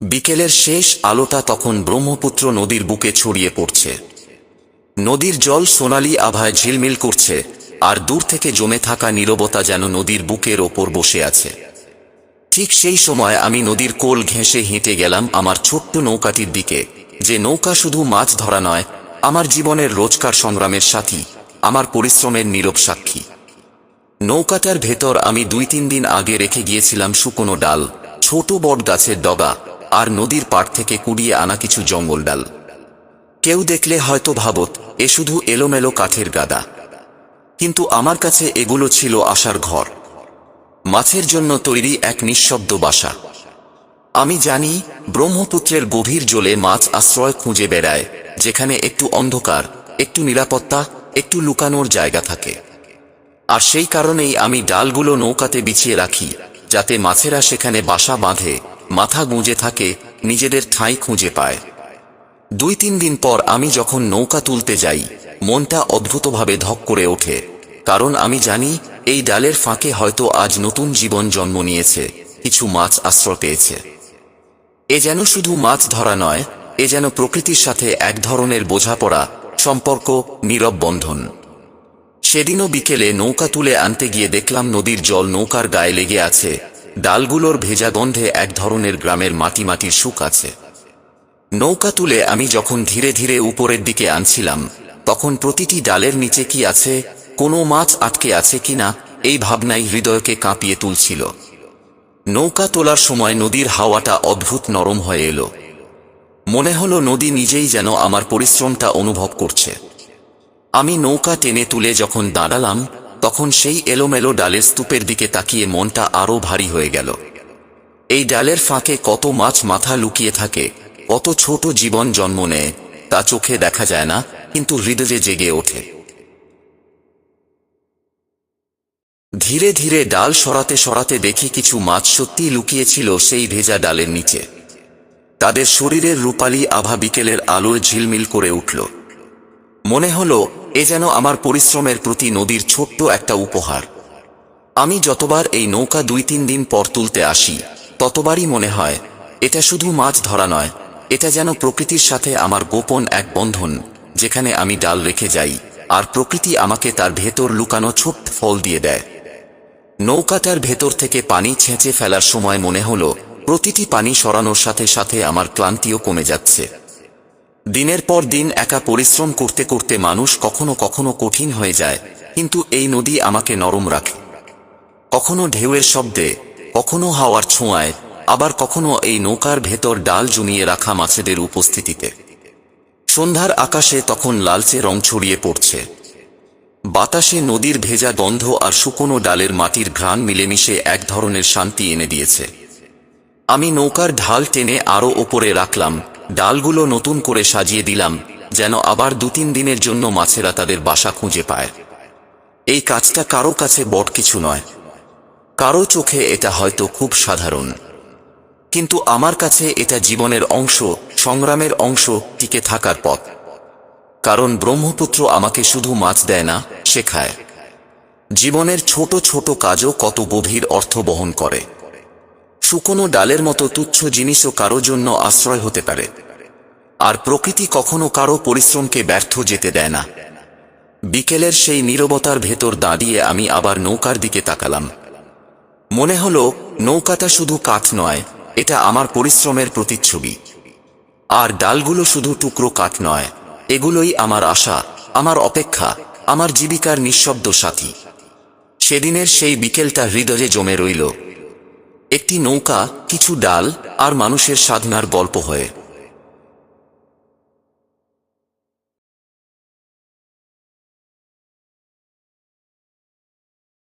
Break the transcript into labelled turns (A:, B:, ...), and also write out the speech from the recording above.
A: বিকেলের শেষ আলোটা তখন ব্রহ্মপুত্র নদীর বুকে ছড়িয়ে পড়ছে। নদীর জল সোনালি আভায় ঝিলমিল করছে, আর দূর থেকে জমে থাকা নীরবতা যেন নদীর বুকের ওপর বসে আছে। ঠিক সেই সময় আমি নদীর কোল ঘেঁষে হেঁটে গেলাম আমার ছোট্ট নৌকাটির দিকে, যে নৌকা শুধু মাছ ধরা নয়, আমার জীবনের রোজকার সংগ্রামের সাথী, আমার পরিশ্রমের নীরব সাক্ষী। নৌকাটার ভেতর আমি দুই তিন দিন আগে রেখে গিয়েছিলাম শুকনো ডাল, ছোট বট গাছের ডগা আর নদীর পাড় থেকে কুড়িয়ে আনা কিছু জঙ্গল ডাল। কেউ দেখলে হয়তো ভাবত, এ শুধু এলোমেলো কাঠের গাদা। কিন্তু আমার কাছে এগুলো ছিল আশার ঘর। মাছের জন্য তৈরি এক নিঃশব্দ বাসা। আমি জানি, ব্রহ্মপুত্রের গভীর জলে মাছ আশ্রয় খুঁজে বেড়ায়, যেখানে একটু অন্ধকার, একটু নিরাপত্তা, একটু লুকানোর জায়গা থাকে। আর সেই কারণেই আমি ডালগুলো নৌকাতে বিছিয়ে রাখি, যাতে মাছেরা সেখানে বাসা বাঁধে মাথা গুঁজে থাকে, নিজেদের ঠাঁই খুঁজে পায়। দুই তিন দিন পর আমি যখন নৌকা তুলতে যাই, মনটা অদ্ভুতভাবে ধক করে ওঠে। কারণ আমি জানি, এই ডালের ফাঁকে হয়তো আজ নতুন জীবন জন্ম নিয়েছে, কিছু মাছ আশ্রয় পেয়েছে। এ যেন শুধু মাছ ধরা নয়, এ যেন প্রকৃতির সাথে এক ধরনের বোঝাপড়া, সম্পর্ক, নীরব বন্ধন। সেদিনও বিকেলে নৌকা তুলে আনতে গিয়ে দেখলাম নদীর জল নৌকার গায়ে লেগে আছে ডালগুলোর ভেজা গন্ধে এক ধরনের গ্রামের মাটি মাটির সুখ আছে। নৌকা তুলে আমি যখন ধীরে ধীরে উপরের দিকে আনছিলাম, তখন প্রতিটি ডালের নিচে কি আছে, কোনো মাছ আটকে আছে কিনা, এই ভাবনাই হৃদয়কে কাঁপিয়ে তুলছিল। নৌকা তোলার সময় নদীর হাওয়াটা অদ্ভুত নরম হয়ে এলো। মনে হলো নদী নিজেই যেন আমার পরিশ্রমটা অনুভব করছে। আমি নৌকা টেনে তুলে যখন দাঁড়ালাম তখন সেই এলোমেলো ডালের স্তূপের দিকে তাকিয়ে মনটা আরও ভারী হয়ে গেল। এই ডালের ফাঁকে কত মাছ মাথা লুকিয়ে থাকে, কত ছোট জীবন জন্ম নেয়, তা চোখে দেখা যায় না, কিন্তু হৃদয়ে জেগে ওঠে। ধীরে ধীরে ডাল সরাতে সরাতে দেখি কিছু মাছ সত্যি লুকিয়েছিল সেই ভেজা ডালের নিচে। তাদের শরীরের রূপালী আভা বিকেলের আলোয় ঝিলমিল করে উঠল। মনে হলো, এ যেন আমার পরিশ্রমের প্রতি নদীর ছোট্ট একটা উপহার। আমি যতবার এই নৌকা দুই তিন দিন পর তুলতে আসি, ততবারই মনে হয়, এটা শুধু মাছ ধরা নয়, এটা যেন প্রকৃতির সাথে আমার গোপন এক বন্ধন, যেখানে আমি ডাল রেখে যাই, আর প্রকৃতি আমাকে তার ভেতর লুকানো ছোট্ট ফল দিয়ে দেয়। নৌকাটার ভেতর থেকে পানি ছেঁচে ফেলার সময় মনে হলো, প্রতিটি পানি সরানোর সাথে সাথে আমার ক্লান্তিও কমে যাচ্ছে। দিনের পর দিন একা পরিশ্রম করতে করতে মানুষ কখনো কখনো কঠিন হয়ে যায়। কিন্তু এই নদী আমাকে নরম রাখে। কখনো ঢেউয়ের শব্দে, কখনো হাওয়ার ছোঁয়ায়, আবার কখনো এই নৌকার ভেতর ডাল জমিয়ে রাখা মাছেদের উপস্থিতিতে। সন্ধ্যার আকাশে তখন লালচে রং ছড়িয়ে পড়ছে। বাতাসে নদীর ভেজা গন্ধ আর শুকনো ডালের মাটির ঘ্রাণ মিলেমিশে এক ধরনের শান্তি এনে দিয়েছে। আমি নৌকার ঢাল টেনে আরও ওপরে রাখলাম ডালগুলো নতুন করে সাজিয়ে দিলাম, যেন আবার দু তিন দিনের জন্য মাছেরা তাদের বাসা খুঁজে পায়। এই কাজটা কারও কাছে বট কিছু নয়। কারও চোখে এটা হয়তো খুব সাধারণ। কিন্তু আমার কাছে এটা জীবনের অংশ, সংগ্রামের অংশ টিকে থাকার পথ। কারণ ব্রহ্মপুত্র আমাকে শুধু মাছ দেয় না শেখায় জীবনের ছোট ছোট কাজও কত গভীর অর্থ বহন করে। শুকনো ডালের মতো তুচ্ছ জিনিসও কারও জন্য আশ্রয় হতে পারে। আর প্রকৃতি কখনো কারও পরিশ্রমকে ব্যর্থ যেতে দেয় না। বিকেলের সেই নীরবতার ভেতর দাঁড়িয়ে আমি আবার নৌকার দিকে তাকালাম। মনে হলো, নৌকাটা শুধু কাঠ নয়, এটা আমার পরিশ্রমের প্রতিচ্ছবি। আর ডালগুলো শুধু টুকরো কাঠ নয়, এগুলোই আমার আশা, আমার অপেক্ষা, আমার জীবিকার নিঃশব্দ সাথী। সেদিনের সেই বিকেলটা হৃদয়ে জমে রইল। একটি নৌকা কিছু ডাল আর মানুষের সাধনার গল্প হয়ে।